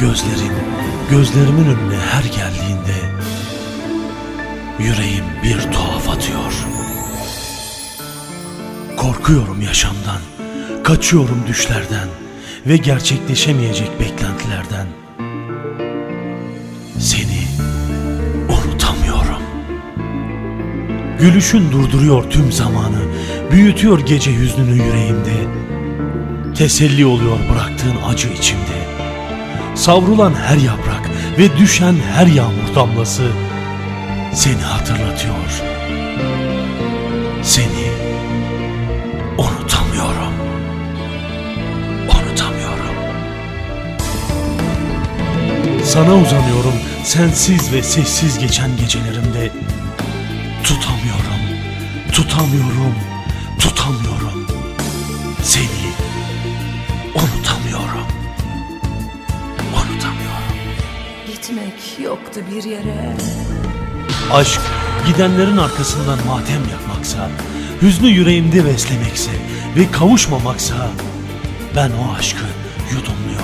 Gözlerin, gözlerimin önüne her geldiğinde yüreğim bir tuhaf atıyor. Korkuyorum yaşamdan, kaçıyorum düşlerden ve gerçekleşemeyecek beklentilerden. Seni unutamıyorum. Gülüşün durduruyor tüm zamanı, büyütüyor gece hüznünü yüreğimde. Teselli oluyor bıraktığın acı içimde. Savrulan her yaprak ve düşen her yağmur damlası seni hatırlatıyor. Seni unutamıyorum. Unutamıyorum. Sana uzanıyorum sensiz ve sessiz geçen gecelerimde. Tutamıyorum, tutamıyorum, tutamıyorum. Gitmek yoktu bir yere Aşk gidenlerin arkasından matem yapmaksa, hüznü yüreğimde beslemekse ve kavuşmamaksa ben o aşkı yudumluyorum.